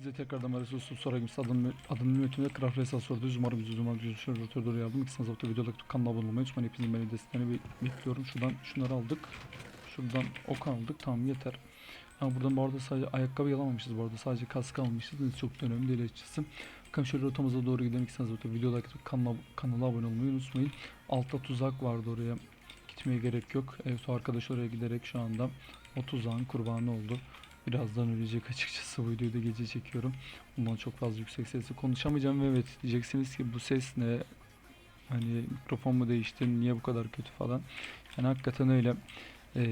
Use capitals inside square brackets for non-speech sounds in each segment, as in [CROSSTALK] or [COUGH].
Hepinize tekrardan merhaba olsun. Sonra gibi adını, adını yönetimde Craft Resa sordu. Umarım güzel, umarım güzel. Şöyle rotör yardım. İki hafta videoda kanala abone olmayı unutmayın. Hepinizin beni desteğini be- bekliyorum. Şuradan şunları aldık. Şuradan ok aldık. Tamam yeter. Ha, buradan bu arada sadece ayakkabı alamamışız bu arada. Sadece kask almışız. Çok önemli değil açıkçası. Bakalım şöyle rotamıza doğru gidelim. İki hafta videoda kanala, kanala abone olmayı unutmayın. Altta tuzak vardı oraya. Gitmeye gerek yok. Evet o arkadaş oraya giderek şu anda o tuzağın kurbanı oldu. Birazdan ölecek açıkçası bu videoyu da gece çekiyorum. Ondan çok fazla yüksek sesle konuşamayacağım ve evet diyeceksiniz ki bu ses ne? Hani mikrofon mu değişti? Niye bu kadar kötü falan? Yani hakikaten öyle. Ee,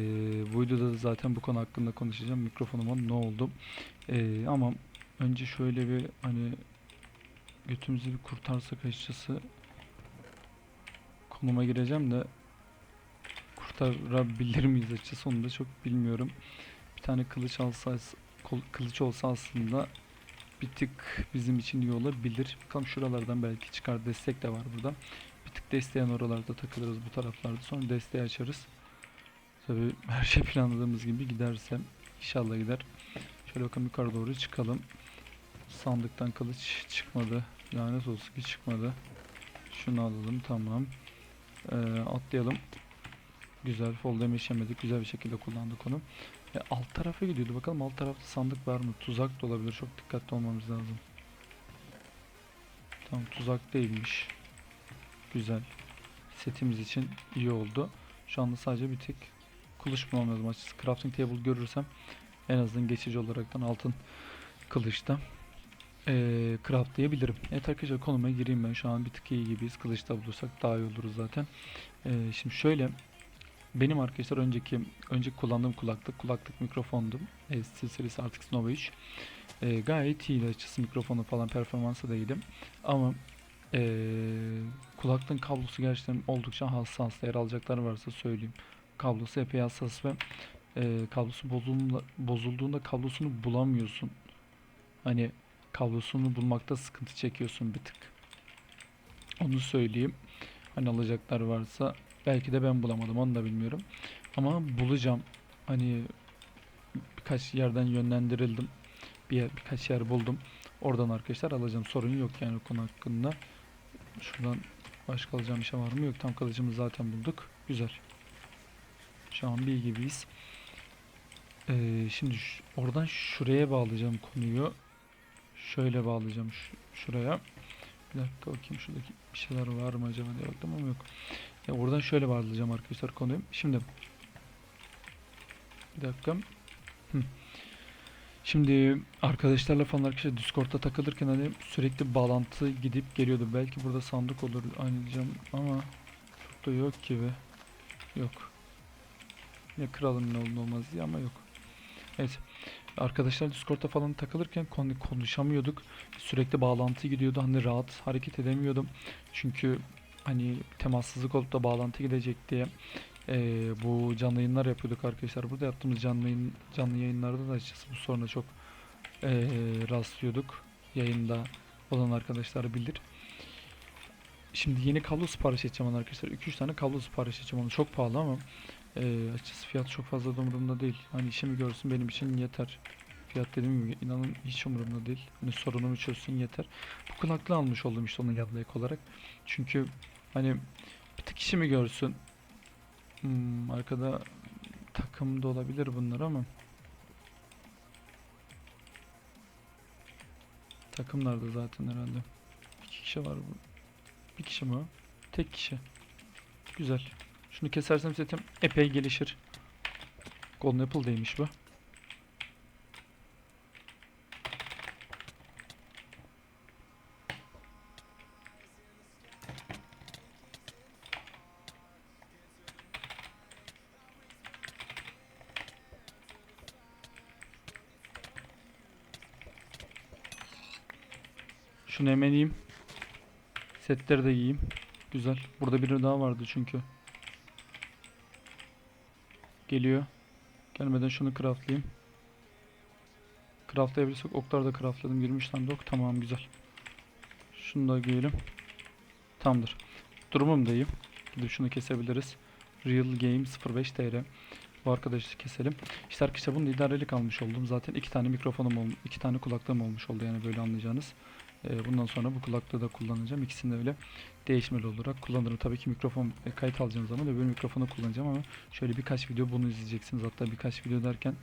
bu videoda da zaten bu konu hakkında konuşacağım. Mikrofonuma ne oldu? Ee, ama önce şöyle bir hani götümüzü bir kurtarsak açıkçası konuma gireceğim de kurtarabilir miyiz açıkçası onu da çok bilmiyorum. Tane kılıç alsa kılıç olsa aslında bir tık bizim için iyi olabilir. Bakalım şuralardan belki çıkar. Destek de var burada. Bir tık desteğen oralarda takılırız bu taraflarda. Sonra desteği açarız. Tabii her şey planladığımız gibi giderse inşallah gider. Şöyle bakalım yukarı doğru çıkalım. Sandıktan kılıç çıkmadı. Lanet olsun ki çıkmadı. Şunu alalım tamam. Ee, atlayalım. Güzel fall damage yemedik. Güzel bir şekilde kullandık onu. E, alt tarafa gidiyordu. Bakalım alt tarafta sandık var mı? Tuzak da olabilir. Çok dikkatli olmamız lazım. Tamam tuzak değilmiş. Güzel. Setimiz için iyi oldu. Şu anda sadece bir tek kılıç bulmam lazım açıkçası. Crafting table görürsem en azından geçici olaraktan altın kılıçta eee craftlayabilirim. Evet arkadaşlar konuma gireyim ben. Şu an bir tık iyi gibiyiz. Kılıçta bulursak daha iyi oluruz zaten. Eee, şimdi şöyle benim arkadaşlar önceki önceki kullandığım kulaklık kulaklık mikrofondum. E, serisi RTX Nova 3. E, gayet iyiydi açıkçası mikrofonu falan performansı da iyiydi. Ama e, kulaklığın kablosu gerçekten oldukça hassas. Eğer alacaklar varsa söyleyeyim. Kablosu epey hassas ve e, kablosu bozulduğunda, bozulduğunda kablosunu bulamıyorsun. Hani kablosunu bulmakta sıkıntı çekiyorsun bir tık. Onu söyleyeyim. Hani alacaklar varsa Belki de ben bulamadım onu da bilmiyorum. Ama bulacağım. Hani birkaç yerden yönlendirildim. Bir yer, birkaç yer buldum. Oradan arkadaşlar alacağım. Sorun yok yani konu hakkında. Şuradan başka alacağım bir şey var mı? Yok tam kalıcımızı zaten bulduk. Güzel. Şu an bir gibiyiz. Ee, şimdi oradan şuraya bağlayacağım konuyu. Şöyle bağlayacağım şuraya. Bir dakika bakayım şuradaki bir şeyler var mı acaba diye baktım ama yok. Ya oradan şöyle bağlayacağım arkadaşlar konuyu. Şimdi bir dakika. Şimdi arkadaşlarla falan arkadaşlar Discord'da takılırken hani sürekli bağlantı gidip geliyordu. Belki burada sandık olur diyeceğim ama çok da yok gibi. Yok. Ya kralın ne olur olmaz diye ama yok. Evet. Arkadaşlar Discord'da falan takılırken konu konuşamıyorduk. Sürekli bağlantı gidiyordu. Hani rahat hareket edemiyordum. Çünkü hani temassızlık olup da bağlantı gidecek diye eee, bu canlı yayınlar yapıyorduk arkadaşlar. Burada yaptığımız canlı yayın, canlı yayınlarda da açıkçası bu soruna çok eee, rastlıyorduk. Yayında olan arkadaşlar bilir. Şimdi yeni kablo sipariş edeceğim arkadaşlar. 2-3 tane kablo sipariş edeceğim onu. Çok pahalı ama eee açıkçası fiyat çok fazla da umurumda değil. Hani işimi görsün benim için yeter. Fiyat dediğim gibi inanın hiç umurumda değil. Hani sorunumu çözsün yeter. Bu kulaklığı almış oldum işte onun yanına ek olarak. Çünkü hani bir tık işimi görsün. Hmm, arkada takımda olabilir bunlar ama takımlarda zaten herhalde. İki kişi var bu. Bir kişi mi? Tek kişi. Güzel. Şunu kesersem setim epey gelişir. Golden Apple değilmiş bu. Şunu hemen yiyeyim. Setleri de yiyeyim. Güzel. Burada biri daha vardı çünkü. Geliyor. Gelmeden şunu craftlayayım. Craftlayabilirsek okları da craftladım. 23 tane de ok. Tamam güzel. Şunu da giyelim. Tamamdır. Durumum da iyi. Gidip şunu kesebiliriz. Real Game 05 TR. Bu arkadaşı keselim. İşte arkadaşlar bunu da idarelik almış oldum. Zaten iki tane mikrofonum olmuş, iki tane kulaklığım olmuş oldu yani böyle anlayacağınız. Ee, bundan sonra bu kulaklığı da kullanacağım. İkisini de öyle değişmeli olarak kullanırım. Tabii ki mikrofon e, kayıt alacağım zaman öbür mikrofonu kullanacağım ama şöyle birkaç video bunu izleyeceksiniz. Hatta birkaç video derken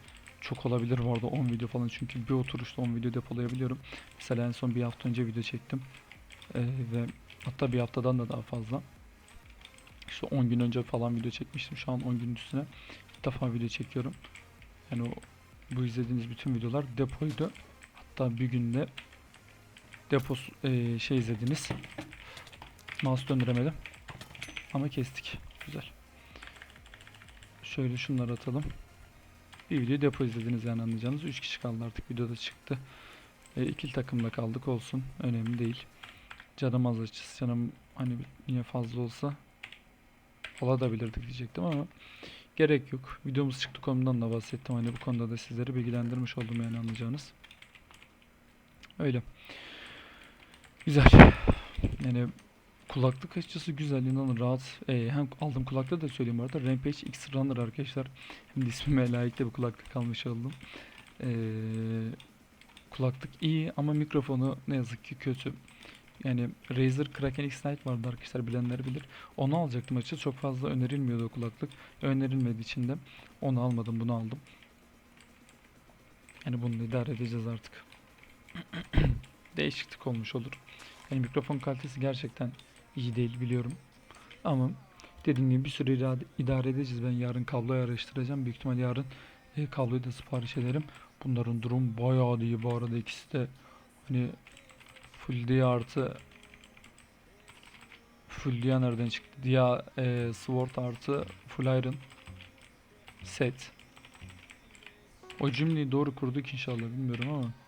çok olabilir bu arada 10 video falan çünkü bir oturuşta 10 video depolayabiliyorum. Mesela en son bir hafta önce video çektim. Ee, ve hatta bir haftadan da daha fazla. İşte 10 gün önce falan video çekmiştim. Şu an 10 gün üstüne ilk defa video çekiyorum. Yani o bu izlediğiniz bütün videolar depoydu. Hatta bir günde depos eee, şey izlediniz. Mouse döndüremedim. Ama kestik. Güzel. Şöyle şunları atalım. Bir video depo izlediniz yani anlayacağınız. 3 kişi kaldı artık videoda çıktı. E, ikili takımda kaldık olsun. Önemli değil. Canım az açısı. Canım hani yine fazla olsa olabilirdik diyecektim ama gerek yok. Videomuz çıktı konudan da bahsettim. Hani bu konuda da sizleri bilgilendirmiş oldum yani anlayacağınız. Öyle. Güzel. Yani kulaklık açısı güzel inanın rahat. Ee, hem aldığım kulaklığı da söyleyeyim arada. Rampage X Runner arkadaşlar. Hem de ismime [LAUGHS] layık bir kulaklık almış oldum. Ee, kulaklık iyi ama mikrofonu ne yazık ki kötü. Yani Razer Kraken X-Lite vardı arkadaşlar bilenler bilir. Onu alacaktım açıkçası. Çok fazla önerilmiyordu o kulaklık. Önerilmediği için de onu almadım bunu aldım. Yani bunu da idare edeceğiz artık. [CLEARS THROAT] Değişiklik olmuş olur. Yani mikrofon kalitesi gerçekten iyi değil biliyorum. Ama dediğim gibi bir süre idare edeceğiz. Ben yarın kabloyu araştıracağım. Büyük ihtimal yarın e, kabloyu da sipariş ederim. Bunların durum bayağı iyi bu arada ikisi de hani Full D artı Full Dia nereden çıktı? Dia e, Sword artı Full Iron set. O cümleyi doğru kurduk inşallah bilmiyorum ama.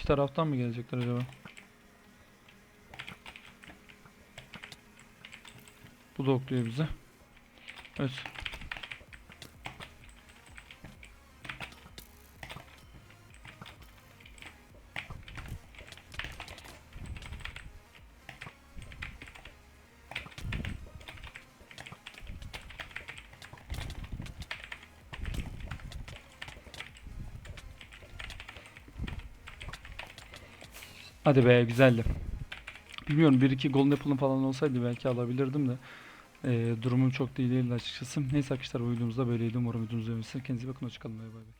İki taraftan mı gelecekler acaba? Bu da okluyor bize. Evet. Hadi be güzeldi. Bilmiyorum bir iki Golden Apple'ın falan olsaydı belki alabilirdim de. Ee, durumum çok iyi değildi açıkçası. Neyse arkadaşlar bu videomuz da böyleydi. Umarım videomuzu beğenmişsiniz. Kendinize bakın. Hoşçakalın. Bay bay.